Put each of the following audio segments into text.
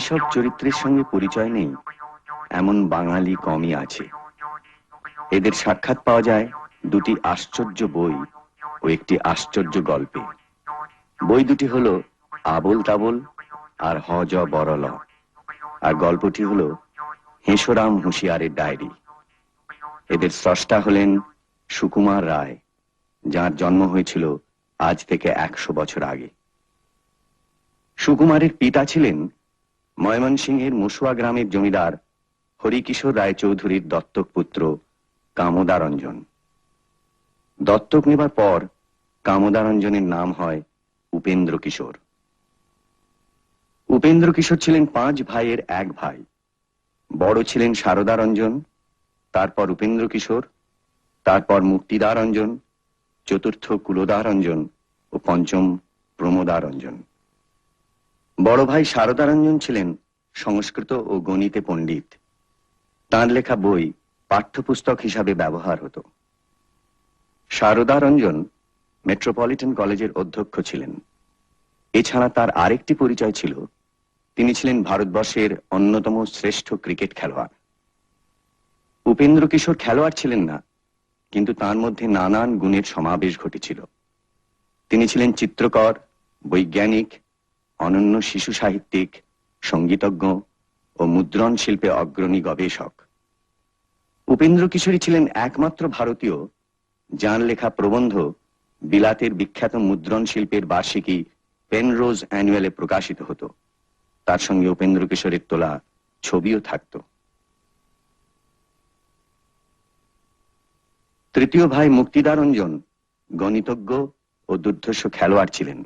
এইসব চরিত্রের সঙ্গে পরিচয় নেই। এমন বাঙালি কমই আছে। এদের সাক্ষাৎ পাওয়া যায় দুটি আশ্চর্য বই ও একটি আশ্চর্য গল্পে। বই দুটি হলো আবল তাবল আর হজ বরল আর গল্পটি হলো হেঁসরাম হুঁশিয়ারের ডায়েরি। এদের স্রষ্টা হলেন সুকুমার রায়, যার জন্ম হয়েছিল আজ থেকে একশো বছর আগে। সুকুমারের পিতা ছিলেন ময়মনসিংহের মুসুয়া গ্রামের জমিদার হরিকিশোর রায় চৌধুরীর দত্তক পুত্র কামদারঞ্জন। দত্তক নেবার পর কামদারঞ্জনের নাম হয় উপেন্দ্র কিশোর। উপেন্দ্র কিশোর ছিলেন পাঁচ ভাইয়ের এক ভাই। বড় ছিলেন শারদারঞ্জন তারপর উপেন্দ্র কিশোর, তারপর মুক্তিদারঞ্জন, চতুর্থ কুলদারঞ্জন ও পঞ্চম প্রমোদারঞ্জন। বড় ভাই শারদারঞ্জন ছিলেন সংস্কৃত ও গণিতে পণ্ডিত। তাঁর লেখা বই পাঠ্যপুস্তক হিসাবে ব্যবহার হতো। শারদারঞ্জন মেট্রোপলিটন কলেজের অধ্যক্ষ ছিলেন। এছাড়া তার আরেকটি পরিচয় ছিল, তিনি ছিলেন ভারতবর্ষের অন্যতম শ্রেষ্ঠ ক্রিকেট খেলোয়াড়। উপেন্দ্র কিশোর খেলোয়াড় ছিলেন না, কিন্তু তার মধ্যে নানান গুণের সমাবেশ ঘটেছিল। তিনি ছিলেন চিত্রকর, বৈজ্ঞানিক অনন্য শিশু সাহিত্যিক, সঙ্গীতজ্ঞ ও মুদ্রণ শিল্পে অগ্রণী গবেষক। উপেন্দ্র কিশোরী ছিলেন একমাত্র ভারতীয় যার লেখা প্রবন্ধ বিলাতের বিখ্যাত মুদ্রণ শিল্পের বার্ষিকী পেনরোজ অ্যানুয়ালে প্রকাশিত হতো। তার সঙ্গে উপেন্দ্র কিশোরের তোলা ছবিও থাকত। তৃতীয় ভাই মুক্তিদারঞ্জন গণিতজ্ঞ ও দুর্ধর্ষ খেলোয়াড় ছিলেন।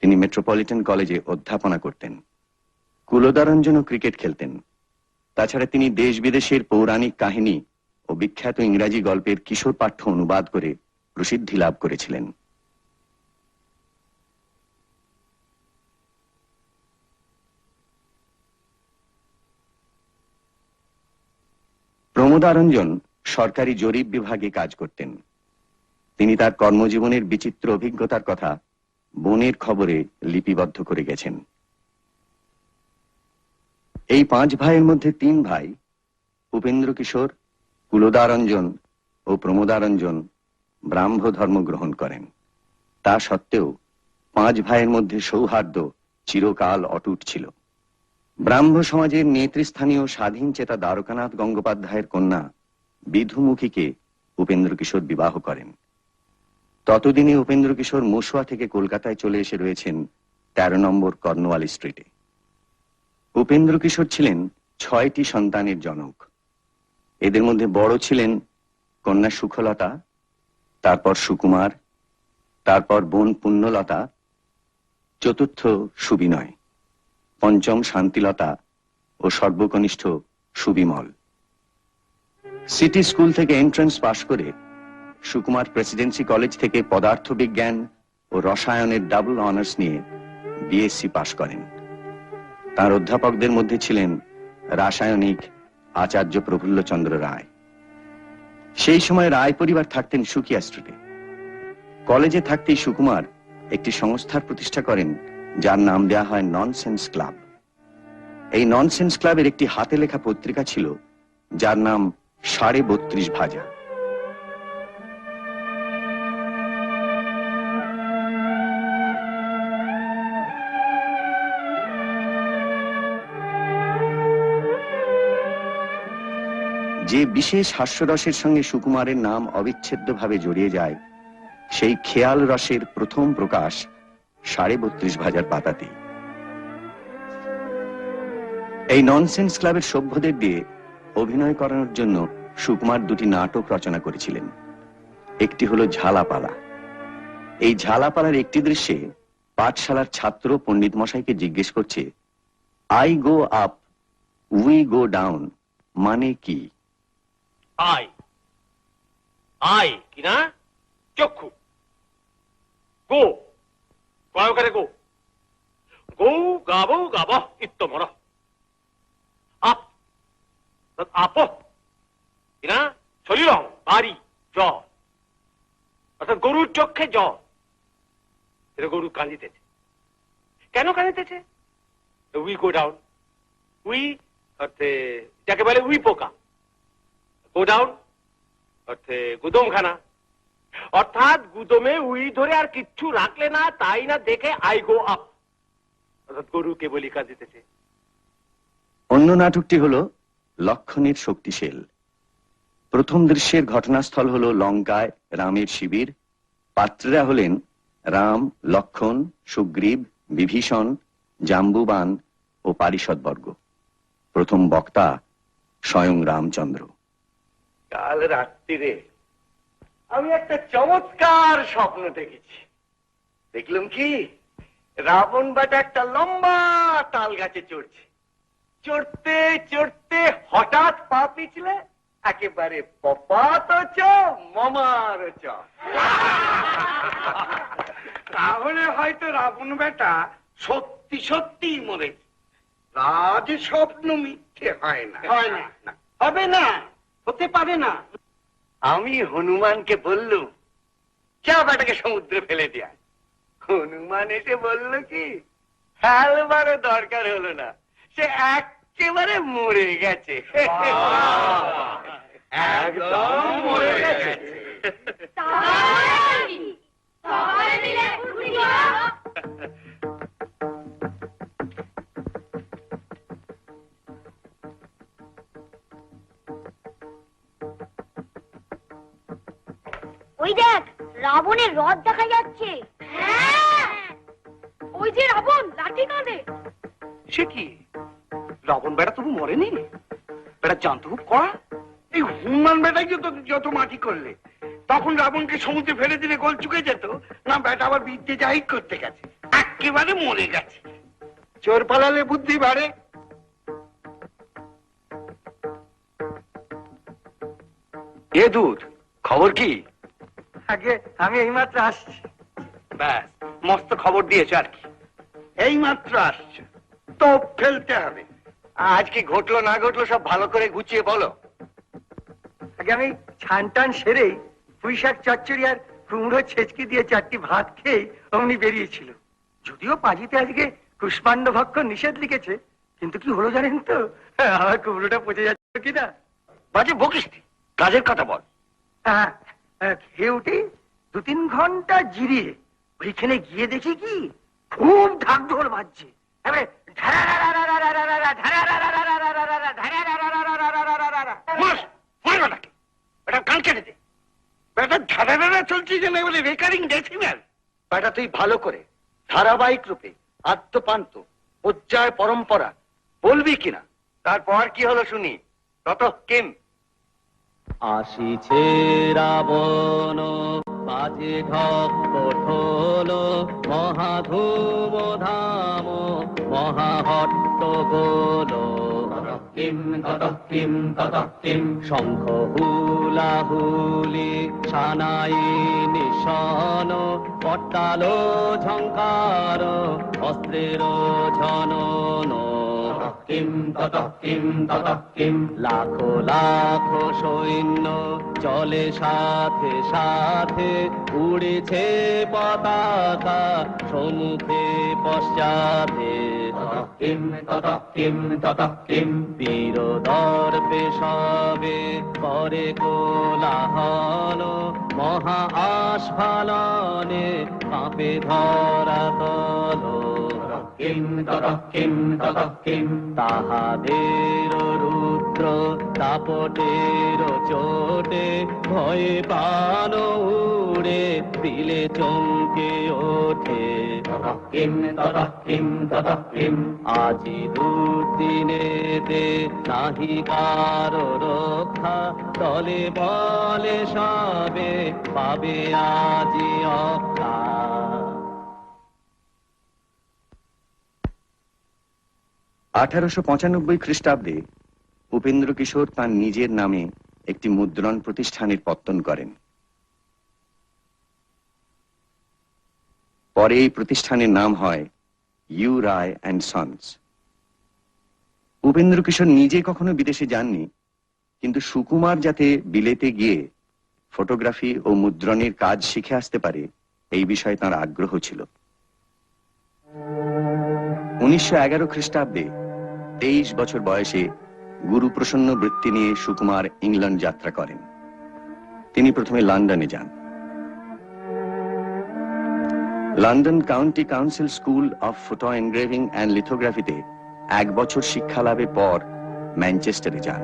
তিনি মেট্রোপলিটন কলেজে অধ্যাপনা করতেন। কুলদারঞ্জনও ক্রিকেট খেলতেন। তাছাড়া তিনি দেশ বিদেশের পৌরাণিক কাহিনী ও বিখ্যাত ইংরাজি গল্পের কিশোর পাঠ্য অনুবাদ করে প্রসিদ্ধি লাভ করেছিলেন। প্রমোদারঞ্জন সরকারি জরিপ বিভাগে কাজ করতেন। তিনি তার কর্মজীবনের বিচিত্র অভিজ্ঞতার কথা বনের খবরে লিপিবদ্ধ করে গেছেন। এই পাঁচ ভাইয়ের মধ্যে তিন ভাই উপেন্দ্র কিশোর, কুলদারঞ্জন ও প্রমোদারঞ্জন ব্রাহ্ম ধর্ম গ্রহণ করেন। তা সত্ত্বেও পাঁচ ভাইয়ের মধ্যে সৌহার্দ্য চিরকাল অটুট ছিল। ব্রাহ্ম সমাজের নেতৃস্থানীয় স্বাধীন চেতা দ্বারকানাথ গঙ্গোপাধ্যায়ের কন্যা বিধুমুখীকে উপেন্দ্র কিশোর বিবাহ করেন। ততদিনে উপেন্দ্র কিশোর মুসুয়া থেকে কলকাতায় চলে এসে রয়েছেন তেরো নম্বর কর্নওয়ালি স্ট্রিটে। উপেন্দ্র কিশোর ছিলেন ছয়টি সন্তানের জনক। এদের মধ্যে বড় ছিলেন কন্যা সুখলতা, তারপর সুকুমার, তারপর বোন পুণ্যলতা, চতুর্থ সুবিনয়, পঞ্চম শান্তিলতা ও সর্বকনিষ্ঠ সুবিমল। সিটি স্কুল থেকে এন্ট্রান্স পাশ করে সুকুমার প্রেসিডেন্সি কলেজ থেকে পদার্থ বিজ্ঞান ও রসায়নের ডাবল অনার্স নিয়ে বিএসসি পাশ করেন। তার অধ্যাপকদের মধ্যে ছিলেন রাসায়নিক আচার্য প্রফুল্লচন্দ্র রায়। সেই সময় রায় পরিবার থাকতেন সুকিয়া স্ট্রিটে। কলেজে থাকতেই সুকুমার একটি সংস্থার প্রতিষ্ঠা করেন, যার নাম দেয়া হয় ননসেন্স ক্লাব এই ননসেন্স ক্লাবের একটি হাতে লেখা পত্রিকা ছিল, যার নাম সাড়ে বত্রিশ ভাজা। যে বিশেষ হাস্যরসের সঙ্গে সুকুমারের নাম অবিচ্ছেদ্যভাবে জড়িয়ে যায়, সেই খেয়াল রসের প্রথম প্রকাশ সাড়ে বত্রিশ ভাজার পাতাতে। এই ননসেন্স ক্লাবের সভ্যদের দিয়ে অভিনয় করানোর জন্য সুকুমার দুটি নাটক রচনা করেছিলেন। একটি হলো ঝালাপালা। এই ঝালাপালার একটি দৃশ্যে পাঠশালার ছাত্র পণ্ডিত মশাইকে জিজ্ঞেস করছে I go up we go down মানে কি? আই আই কি না? চক্ষু। গো। কয়কারে গো। গৌ গাবো গাব ইত্যমর আপ। আপ। কি না? শরীর বাড়ি। জ অর্থাৎ গরুর চক্ষে জ এটা গরু কাঁদিতেছে। কেন কাঁদিতেছে? উই গো ডাউন উই অর্থে, যাকে বলে উই পোকা। গো ডাউন অর্থে গুদমখানা। অর্থাৎ গুদমে উই ধরে আর কিচ্ছু রাখলে না, তাই না দেখে আই গো আপ অর্থাৎ গরুকে বলি কাজ দিতেছে। অন্য নাটকটি হলো লক্ষণের শক্তিশীল। প্রথম দৃশ্যের ঘটনাস্থল হলো লঙ্কায় রামের শিবির। পাত্ররা হলেন রাম, লক্ষণ, সুগ্রীব, বিভীষণ, জাম্বুবান ও পারিষদবর্গ। প্রথম বক্তা স্বয়ং রামচন্দ্র। কাল রাত্রিরে আমি একটা চমৎকার স্বপ্ন দেখেছি। দেখলাম কি? রাবণ বাটা একটা লম্বা তাল গাছে চড়ছে। চড়তে চড়তে হঠাৎ পা পিছলে একেবারে পপাত চ মমার চ। তাহলে হয়তো রাবণ বেটা সত্যি সত্যি মরেছে রাজ স্বপ্ন মিথ্যে হয় না। হয় না। হবে না। হতে পারে না। আমি হনুমানকে বললুম চা বেটাকে সমুদ্রে ফেলে দেয়া। হনুমান এসে বলল কি ফেলবারও দরকার হলো না। সে একেবারে মরে গেছে। একদম মরে গেছে। তাই মিলে ওই দেখ রাবণের রথ দেখা যাচ্ছে। হ্যাঁ। ওই যে রাবণ লাঠি কাঁধে সে কি? রাবণ বেটা তবু মরেনি? বেটা জানতো খুব কড়া। এই হনুমান বেটাই যত যত মাটি করলে। তখন রাবণকে সমুদ্রে ফেলে দিলে গোল চুকে যেত। না বেটা আবার বিদ্যে জাহির করতে গেছে। একেবারে মরে গেছে। চোর পালালে বুদ্ধি বাড়ে। এ দূর খবর কি? আগে আমি এইমাত্র আসছি। ব্যাস মস্ত খবর দিয়েছে আর কি। এই মাত্র আসছে। তো ফেলতে হবে। আজ কি ঘটলো না ঘটলো সব ভালো করে গুছিয়ে বলো। আগে আমি ছান টান সেরেই পুঁই শাক চচ্চড়ি আর কুমড়ো ছেচকি দিয়ে চারটি ভাত খেয়ে অমনি বেরিয়েছিল। যদিও পাঁজিতে আজকে কুষ্মাণ্ড ভক্ষ নিষেধ লিখেছে কিন্তু কি হলো জানেন তো? আমার কুমড়োটা পচে যাচ্ছে কিনা? বাজে বকিস কাজের কথা বল। খেয়ে দু তিন ঘণ্টা জিরিয়ে ওইখানে গিয়ে দেখি কি? খুব ঢাক ঢোল বাজছে। তুই ভালো করে ধারাবাহিক রূপে আত্মপান্ত পর্যায় পরম্পরা বলবি কিনা তারপর কি হলো শুনি তত কেম আসিছে রাবণ বাজে ঢক কঠোল মহাধূম ধাম মহাহট্ট গোল। কিম তত কিম তত কিম শঙ্খ হুলাহুলি সানাই নিশন পট্টালো ঝঙ্কার অস্ত্রের ঝনন। কিম, তত কিম তত কিম। লাখো লাখো সৈন্য চলে সাথে সাথে উড়েছে পতাকা সম্মুখে পশ্চাতে। কিম, তত কিম তত কিম বীর দর্পে সবে করে কোলাহল মহা আস্ফালনে কাঁপে ধরা তল কিম তত কিম তত কিম তাহাদের রুদ্র দাপটের চোটে ভয়ে পান উড়ে দিলে চমকে ওঠে কিম তত কিম তত কিম আজি দুর্দিনেতে নাহি কারও রক্ষা তলে বলে সবে পাবে আজি অক্ষা আঠারোশো পঁচানব্বই খ্রিস্টাব্দে উপেন্দ্র কিশোর তার নিজের নামে একটি মুদ্রণ প্রতিষ্ঠানের পত্তন করেন। পরে এই প্রতিষ্ঠানের নাম হয় U Ray and sons. Upendra Kishore নিজে কখনো বিদেশে যাননি, কিন্তু সুকুমার যাতে বিলেতে গিয়ে ফটোগ্রাফি ও মুদ্রণের কাজ শিখে আসতে পারে, এই বিষয়ে তার আগ্রহ ছিল। উনিশশো এগারো খ্রিস্টাব্দে তেইশ বছর বয়সে গুরুপ্রসন্ন বৃত্তি নিয়ে সুকুমার ইংল্যান্ড যাত্রা করেন। তিনি প্রথমে লন্ডনে যান। London county council school of photo engraving and লিথোগ্রাফিতে এক বছর শিক্ষা লাভের পর ম্যানচেস্টারে যান।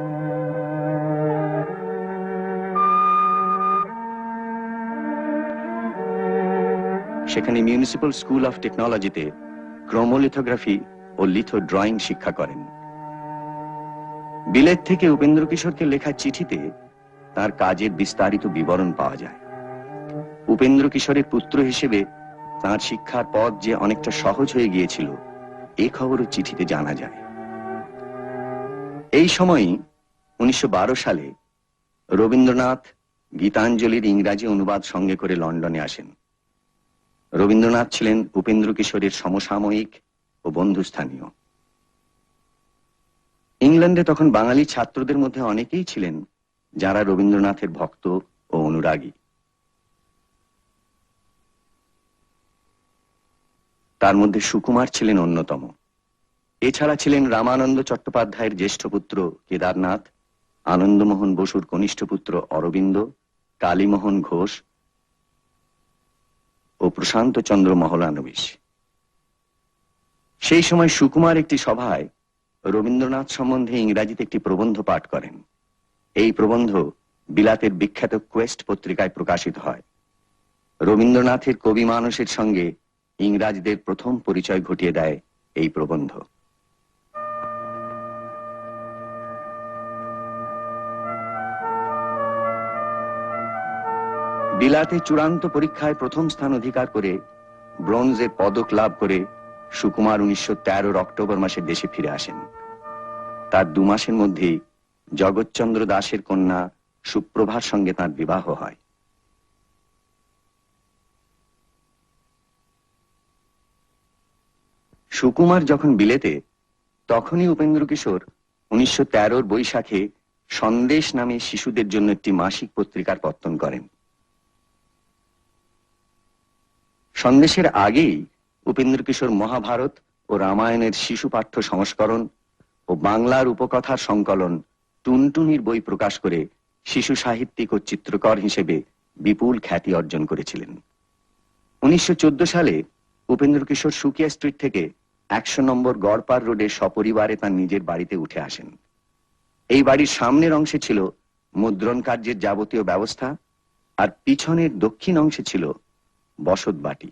সেখানে মিউনিসিপ্যাল স্কুল অফ টেকনোলজিতে ক্রোমোলিথোগ্রাফি ও লিথো ড্রয়িং শিক্ষা করেন। বিলেত থেকে উপেন্দ্র কিশোরকে লেখা চিঠিতে তার কাজের বিস্তারিত বিবরণ পাওয়া যায়। উপেন্দ্র কিশোরের পুত্র হিসেবে তার শিক্ষার পথ যে অনেকটা সহজ হয়ে গিয়েছিল, এ খবরও চিঠিতে জানা যায়। এই সময়ই উনিশশো বারো সালে রবীন্দ্রনাথ গীতাঞ্জলির ইংরাজি অনুবাদ সঙ্গে করে লন্ডনে আসেন। রবীন্দ্রনাথ ছিলেন উপেন্দ্র কিশোরের সমসাময়িক ও বন্ধুস্থানীয় ইংল্যান্ডে তখন বাঙালি ছাত্রদের মধ্যে অনেকেই ছিলেন যারা রবীন্দ্রনাথের ভক্ত ও অনুরাগী। তার মধ্যে সুকুমার ছিলেন অন্যতম। এছাড়া ছিলেন রামানন্দ চট্টোপাধ্যায়ের জ্যেষ্ঠ পুত্র কেদারনাথ, আনন্দমোহন বসুর কনিষ্ঠ পুত্র অরবিন্দ, কালীমোহন ঘোষ ও প্রশান্ত চন্দ্র মহলানবিশ। সেই সময় সুকুমার একটি সভায় রবীন্দ্রনাথ সম্বন্ধে ইংরাজিতে একটি প্রবন্ধ পাঠ করেন। এই প্রবন্ধ বিলাতের বিখ্যাত কোয়েস্ট পত্রিকায় প্রকাশিত হয়। রবীন্দ্রনাথের কবি মানসের সঙ্গে ইংরাজদের প্রথম পরিচয় ঘটিয়ে দেয় এই প্রবন্ধ। বিলাতে চূড়ান্ত পরীক্ষায় প্রথম স্থান অধিকার করে ব্রোঞ্জে পদক লাভ করে সুকুমার উনিশশো তেরোর অক্টোবর মাসে দেশে ফিরে আসেন। তার দু মাসের মধ্যেই জগৎচন্দ্র দাসের কন্যা সুপ্রভার সঙ্গে তার বিবাহ হয়। সুকুমার যখন বিলেতে, তখনই উপেন্দ্র কিশোর উনিশশো তেরোর বৈশাখে সন্দেশ নামে শিশুদের জন্য একটি মাসিক পত্রিকার পত্তন করেন। সন্দেশের আগেই উপেন্দ্র কিশোর মহাভারত ও রামায়ণের শিশু পাঠ্য সংস্করণ ও বাংলার উপকথার সংকলন টুনটুনির বই প্রকাশ করে শিশু সাহিত্যিক ও চিত্রকর হিসেবে বিপুল খ্যাতি অর্জন করেছিলেন। উনিশশো চোদ্দ সালে উপেন্দ্র কিশোর সুকিয়া স্ট্রিট থেকে একশো নম্বর গড়পার রোডে সপরিবারে তার নিজের বাড়িতে উঠে আসেন। এই বাড়ির সামনের অংশে ছিল মুদ্রণ কার্যের যাবতীয় ব্যবস্থা আর পিছনের দক্ষিণ অংশে ছিল বসত বাটি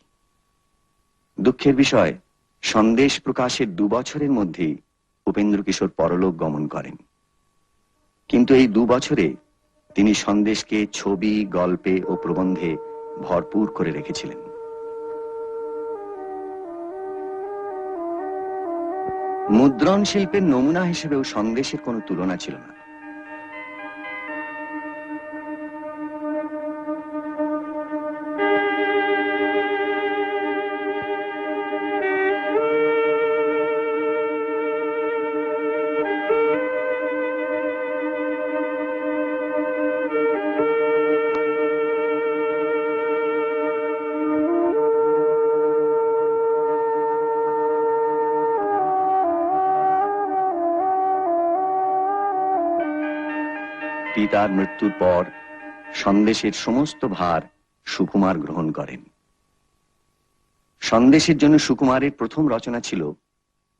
দুঃখের বিষয়, সন্দেশ প্রকাশের দু বছরের মধ্যেই উপেন্দ্র কিশোর পরলোক গমন করেন। কিন্তু এই দু বছরে তিনি সন্দেশকে ছবি, গল্পে ও প্রবন্ধে ভরপুর করে রেখেছিলেন। মুদ্রণ শিল্পের নমুনা হিসেবেও সন্দেশের কোনো তুলনা ছিল না। পিতার মৃত্যুর পর সন্দেশের সমস্ত ভার সুকুমার গ্রহণ করেন। সন্দেশের জন্য সুকুমারের প্রথম রচনা ছিল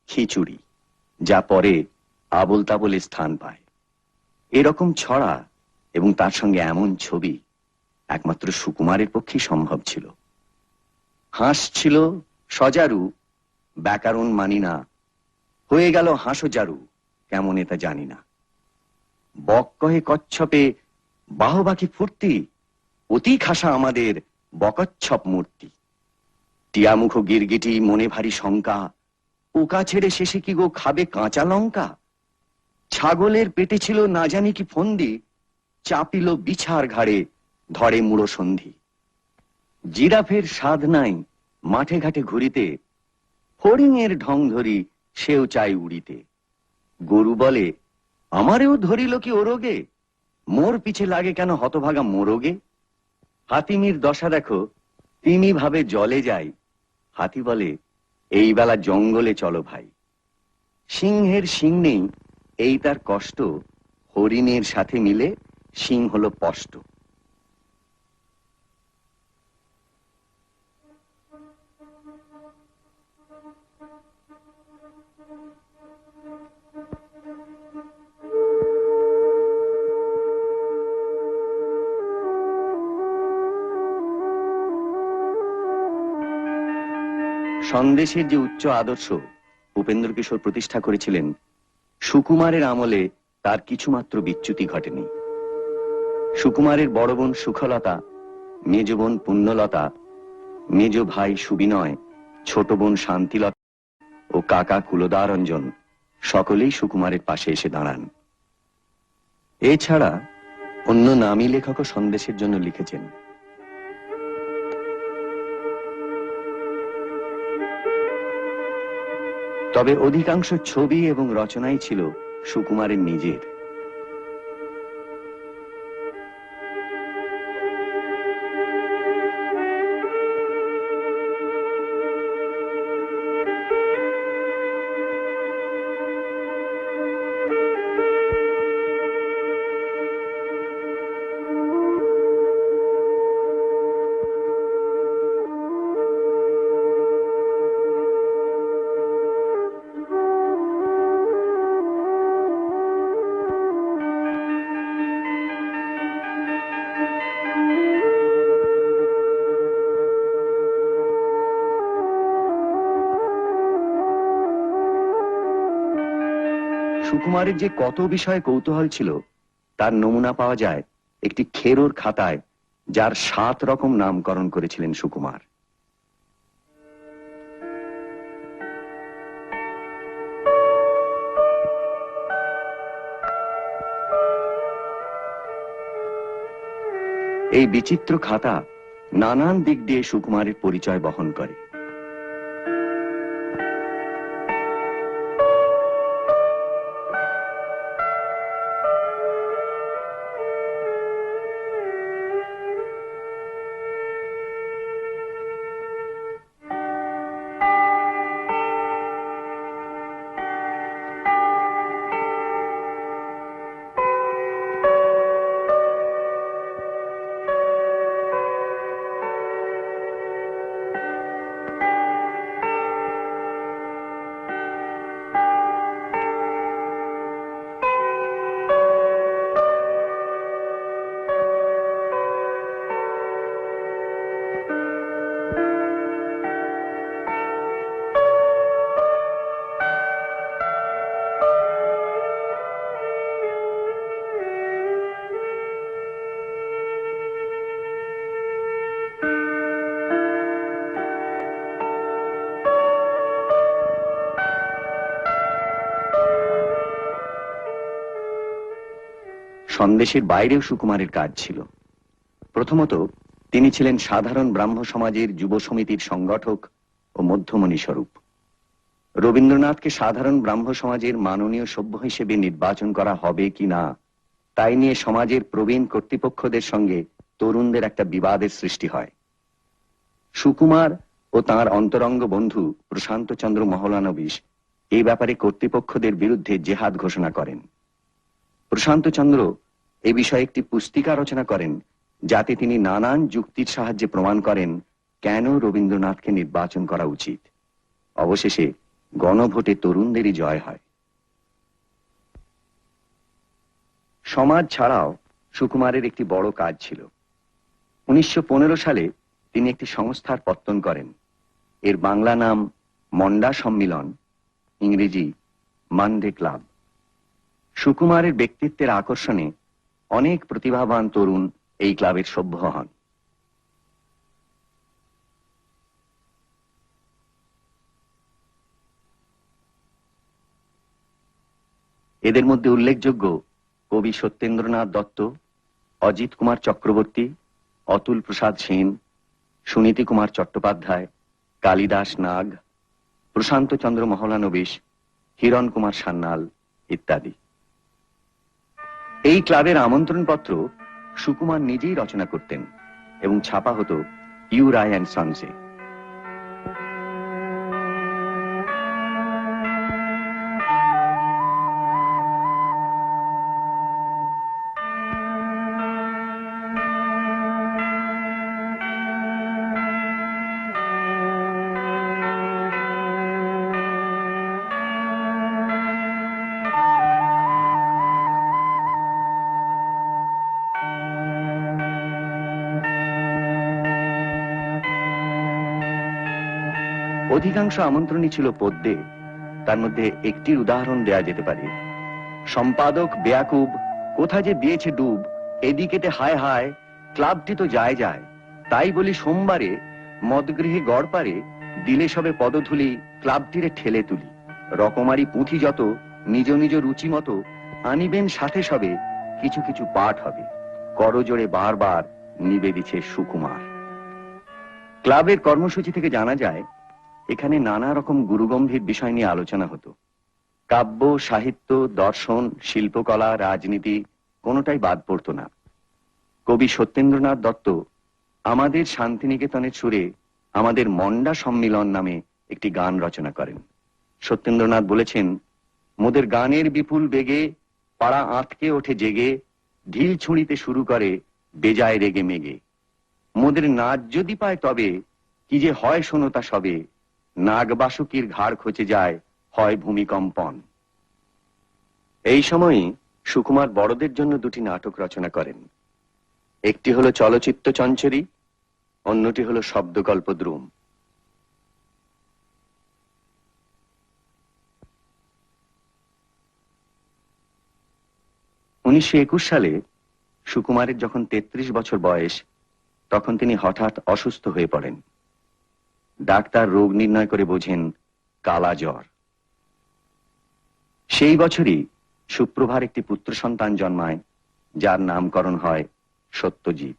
খিচুড়ি, যা পরে আবল তাবলে স্থান পায়। এরকম ছড়া এবং তার সঙ্গে এমন ছবি একমাত্র সুকুমারের পক্ষেই সম্ভব ছিল। হাঁস ছিল সজারু, ব্যাকরণ মানি না হয়ে গেল হাঁসো জারু কেমন এটা জানি না। বক কহে কচ্ছপে বাহবাকি ফুর্তি, অতি খাসা আমাদের বকচ্ছপ মূর্তি। টিয়ামুখ গিরগিটি মনে ভারী শঙ্কা, পোকা ছেড়ে শেষে কি গো খাবে কাঁচা লঙ্কা? ছাগলের পেটে ছিল না জানি কি ফন্দি, চাপিল বিছার ঘাড়ে ধরে মুড়ো সন্ধি। জিরাফের স্বাদ নাই মাঠে ঘাটে ঘুরিতে হরিণের ঢং ধরি সেও চাই উড়িতে। গরু বলে আমারেও ধরিল কি ওরোগে মোর পিছে লাগে কেন হতভাগা মোরগে হাতিমির দশা দেখো তিনি ভাবে জলে যাই হাতি বলে, এই বেলা জঙ্গলে চলো ভাই। সিংহের সিং নেই, এই তার কষ্ট। হরিণের সাথে মিলে সিং হলো স্পষ্ট। সন্দেশের যে উচ্চ আদর্শ, উপেন্দ্র কিশোর প্রতিষ্ঠা করেছিলেন, সুকুমারের আমলে তার কিছুমাত্র বিচ্যুতি ঘটেনি। সুকুমারের বড় বোন সুখলতা, মেজ বোন পুণ্যলতা, মেজ ভাই সুবিনয়, ছোট বোন শান্তিলতা ও কাকা কুলদারঞ্জন সকলেই সুকুমারের পাশে এসে দাঁড়ান। এছাড়া অন্য নামী লেখকও সন্দেশের জন্য লিখেছেন। তবে অধিকাংশ ছবি এবং রচনাই ছিল সুকুমারের নিজের। সুকুমারের যে কত বিষয়ে কৌতূহল ছিল, তার নমুনা পাওয়া যায় একটি খেরোর খাতায়, যার সাত রকম নামকরণ করেছিলেন সুকুমার। এই বিচিত্র খাতা নানান দিক দিয়ে সুকুমারের পরিচয় বহন করে। সন্দেশের বাইরেও সুকুমারের কাজ ছিল। প্রথমত, তিনি ছিলেন সাধারণ ব্রাহ্ম সমাজের যুব সমিতির সংগঠক ও মধ্যমণি স্বরূপ। রবীন্দ্রনাথকে সাধারণ ব্রাহ্ম সমাজের মাননীয় সভ্য হিসেবে নির্বাচন করা হবে কি না, তাই নিয়ে সমাজের প্রবীণ কর্তৃপক্ষদের সঙ্গে তরুণদের একটা বিবাদের সৃষ্টি হয়। সুকুমার ও তার অন্তরঙ্গ বন্ধু প্রশান্ত চন্দ্র মহলানবিশ এই ব্যাপারে কর্তৃপক্ষদের বিরুদ্ধে জেহাদ ঘোষণা করেন। প্রশান্ত চন্দ্র এ বিষয়ে একটি পুস্তিকা রচনা করেন, যাতে তিনি নানান যুক্তির সাহায্যে প্রমাণ করেন কেন রবীন্দ্রনাথকে নির্বাচন করা উচিত। অবশেষে গণভোটে তরুণদেরই জয় হয়। সমাজ ছাড়াও সুকুমারের একটি বড় কাজ ছিল। উনিশশো পনেরো সালে তিনি একটি সংস্থার পত্তন করেন। এর বাংলা নাম মন্ডা সম্মিলন, ইংরেজি মানডে ক্লাব। সুকুমারের ব্যক্তিত্বের আকর্ষণে অনেক প্রতিভাবান তরুণ এই ক্লাবের সভ্য হন। এদের মধ্যে উল্লেখযোগ্য কবি সত্যেন্দ্রনাথ দত্ত, অজিত কুমার চক্রবর্তী, অতুল প্রসাদ সেন, সুনীতি কুমার চট্টোপাধ্যায়, কালিদাস নাগ, প্রশান্ত চন্দ্র মহলানবিশ, হিরণ কুমার সান্যাল ইত্যাদি। এই ক্লাবের আমন্ত্রণপত্র সুকুমার নিজেই রচনা করতেন এবং ছাপা হতো ইউ রায় অ্যান্ড সনসে। অধিকাংশ আমন্ত্রণই ছিল পদ্যে তার মধ্যে একটির উদাহরণ দেয়া যেতে পারে। সম্পাদক বেয়াকুব কোথা যে দিয়েছে ডুব এদিকেতে হায় হায়, ক্লাবটি তো যায় যায়। তাই বলি সোমবারে, মদগৃহে গড় পারে, দিলে সবে পদধুলি ক্লাবটিরে ঠেলে তুলি। রকমারি পুঁথি যত, নিজ নিজ রুচি মতো, আনিবেন সাথে সবে, কিছু কিছু পাঠ হবে। করজোড়ে বারবার নিবেদিছে সুকুমার। ক্লাবের কর্মসূচি থেকে জানা যায় এখানে নানা রকম গুরুগম্ভীর বিষয় নিয়ে আলোচনা হতো। কাব্য, সাহিত্য, দর্শন, শিল্পকলা, রাজনীতি, কোনোটাই বাদ পড়তো না। কবি সত্যেন্দ্রনাথ দত্ত আমাদের শান্তিনিকেতনের সুরে আমাদের মন্ডা সম্মিলন নামে একটি গান রচনা করেন। সত্যেন্দ্রনাথ বলেছেন, মোদের গানের বিপুল বেগে পাড়া আঁতকে ওঠে জেগে, ঢিল ছুঁড়িতে শুরু করে বেজায় রেগে মেগে। মোদের নাচ যদি পায় তবে, কি যে হয় শোনো তা সবে নাগবাসুকির ঘাড় খচে যায়, হয় ভূমিকম্পন। এই সময়ই সুকুমার বড়দের জন্য দুটি নাটক রচনা করেন। একটি হলো চলচ্চিত্র চঞ্চরী, অন্যটি হলো শব্দকল্প দ্রুম। উনিশশো একুশ সালে সুকুমারের যখন তেত্রিশ বছর বয়স, তখন তিনি হঠাৎ অসুস্থ হয়ে পড়েন। ডাক্তার রোগ নির্ণয় করে বোঝেন, কালা জ্বর। সেই বছরই সুপ্রভার একটি পুত্র সন্তান জন্মায়, যার নামকরণ হয় সত্যজিৎ।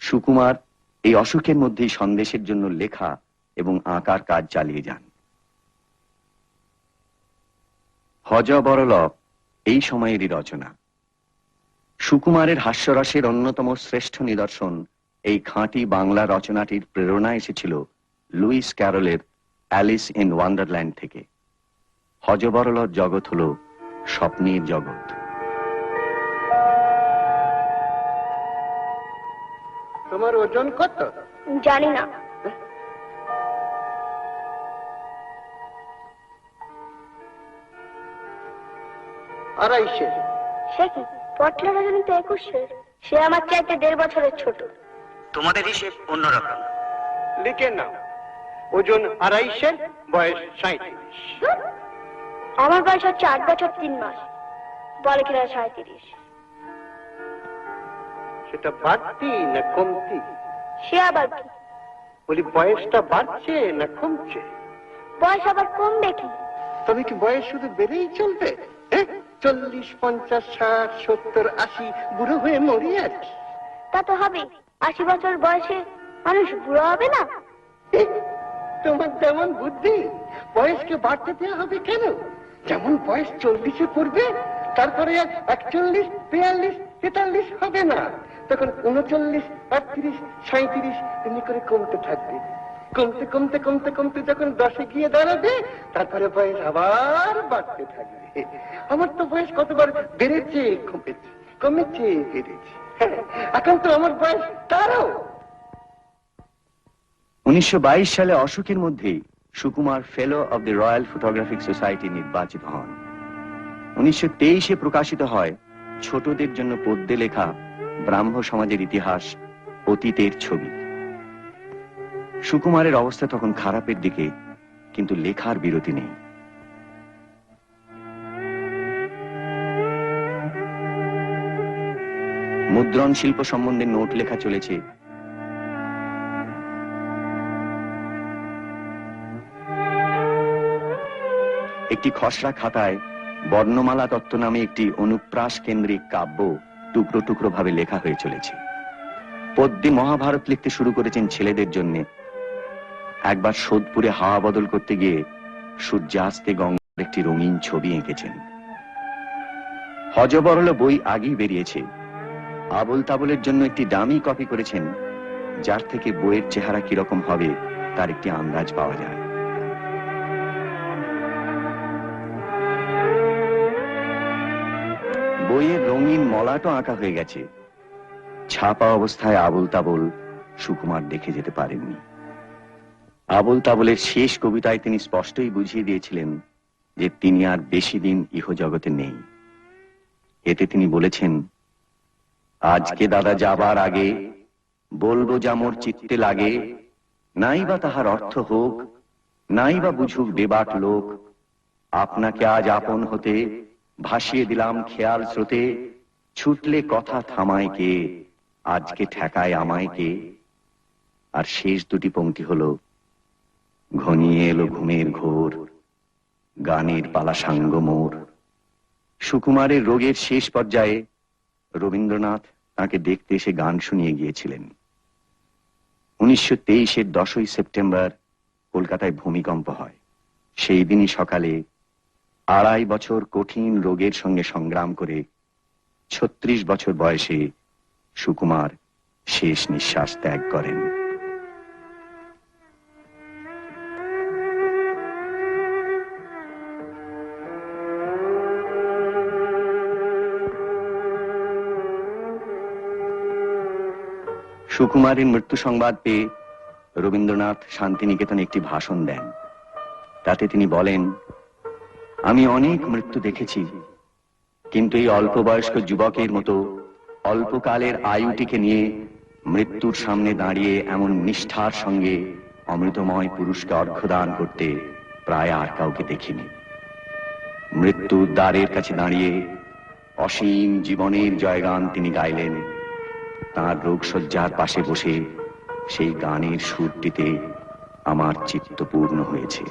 সুকুমার এই অসুখের মধ্যেই সন্দেশের জন্য লেখা এবং আঁকার কাজ চালিয়ে যান। হজ বরল এই সময়েরই রচনা। সুকুমারের হাস্যরসের অন্যতম শ্রেষ্ঠ নিদর্শন এই খাঁটি বাংলা রচনাটির প্রেরণা এসেছিল লুইস ক্যারলের অ্যালিস ইন ওয়ান্ডারল্যান্ড থেকে। হজবরলর জগৎ হল স্বপ্নের জগৎ। তোমার ওজন কত? জানি না। আড়াইশে। সে কি? পটলা রজনী তো একুশে। সে আমার চাইতে দেড় বছরের ছোট। তোমাদের হিসেব অন্যরকম। লিখে নাও। ওজন আড়াইশে বয়স সাঁত্রিশ আমার বয়স হচ্ছে আট বছর তিন মাস। বলে কিনা সাঁত্রিশ সেটা বাড়তি না কমতি? সে আবার কি? বলি বয়সটা বাড়ছে না কমছে? বয়স আবার কমবে কি? তবে কি বয়স শুধু বেড়েই চলবে? চল্লিশ পঞ্চাশ ষাট সত্তর আশি বুড়ো হয়ে মরি আর তা তো হবে আশি বছর বয়সে মানুষ বুড়ো হবে না? তোমার তেমন বুদ্ধি। বয়সকে বাড়তে দেওয়া হবে কেন? যেমন বয়স চল্লিশে পড়বে, তারপরে আর একচল্লিশ, বিয়াল্লিশ, তেতাল্লিশ হবে না। তখন উনচল্লিশ, আটত্রিশ সাঁত্রিশ এমনি করে কমতে থাকবে। কমতে কমতে কমতে কমতে যখন দশে গিয়ে দাঁড়াবে, তারপরে বয়স আবার বাড়তে থাকবে। আমার তো বয়স কতবার বেড়েছে, কমেছে কমেছে ফিরেছি এখন তো আমার বয়স তারও উনিশশো সালে অশোকের মধ্যেই Sukumar fellow of the Royal Photographic Society নির্বাচিত হন। উনিশশো তেইশে প্রকাশিত হয় ছোটদের জন্য পদ্যে লেখা ব্রাহ্ম সমাজের ইতিহাস, অতীতের ছবি। সুকুমারের অবস্থা তখন খারাপের দিকে, কিন্তু লেখার বিরতি নেই। মুদ্রণ শিল্প সম্বন্ধে নোট লেখা চলেছে। একটি খসড়া খাতায় বর্ণমালা তত্ত্ব নামে একটি অনুপ্রাস কেন্দ্রিক কাব্য টুকরো টুকরো ভাবে লেখা হয়ে চলেছে। পদ্মে মহাভারত লিখতে শুরু করেছেন ছেলেদের জন্য। একবার সোদপুরে হাওয়া বদল করতে গিয়ে সূর্যাস্তে গঙ্গার একটি রঙিন ছবি এঁকেছেন। হজবরল বই আগেই বেরিয়েছে। আবল তাবলের জন্য একটি দামি কপি করেছেন, যার থেকে বইয়ের চেহারা কীরকম হবে তার একটি আন্দাজ পাওয়া যায়। বইয়ের রঙিন মলাটও আঁকা হয়ে গেছে। ছাপা অবস্থায় আবল তাবল সুকুমার দেখে যেতে পারেননি। আবল তাবলের শেষ কবিতায় তিনি স্পষ্টই বুঝিয়ে দিয়েছিলেন যে তিনি আর বেশি দিন ইহ জগতে নেই। এতে তিনি বলেছেন আজকে দাদা যাবার আগে বলব যামর চিত্তে লাগে নাই বা তাহার অর্থ হোক নাই বা বুঝুক বেবাক লোক। আপনাকে আজ আপন হতে ভাসিয়ে দিলাম খেয়াল স্রোতে, ছুটলে কথা থামায় কে, আজকে ঠেকায় আমায় কে। আর শেষ দুটি পংক্তি হলো, ঘনিয়ে এলো ঘুমের ঘোর, গানের পালা সাঙ্গ মোর। সুকুমারের রোগের শেষ পর্যায়ে রবীন্দ্রনাথ তাকে দেখতে এসে গান শুনিয়ে গিয়েছিলেন। উনিশশো তেইশের দশই সেপ্টেম্বর কলকাতায় ভূমিকম্প হয়। সেই দিনই সকালে আড়াই বছর কঠিন রোগের সঙ্গে সংগ্রাম করে ছত্রিশ বছর বয়সে সুকুমার শেষ নিঃশ্বাস ত্যাগ করেন। সুকুমারের মৃত্যু সংবাদ পেয়ে রবীন্দ্রনাথ শান্তিনিকেতনে একটি ভাষণ দেন। তাতে তিনি বলেন, আমি অনেক মৃত্যু দেখেছি, কিন্তু এই অল্প বয়স্ক যুবকের মতো অল্পকালের আয়ুটিকে নিয়ে মৃত্যুর সামনে দাঁড়িয়ে এমন নিষ্ঠার সঙ্গে অমৃতময় পুরুষকে অর্ঘ্যদান করতে প্রায় আর কাউকে দেখিনি। মৃত্যুর দ্বারের কাছে দাঁড়িয়ে অসীম জীবনের জয়গান তিনি গাইলেন। তার রোগশয্যার পাশে বসে সেই গানের সুরটিতে আমার চিত্ত পূর্ণ হয়েছে।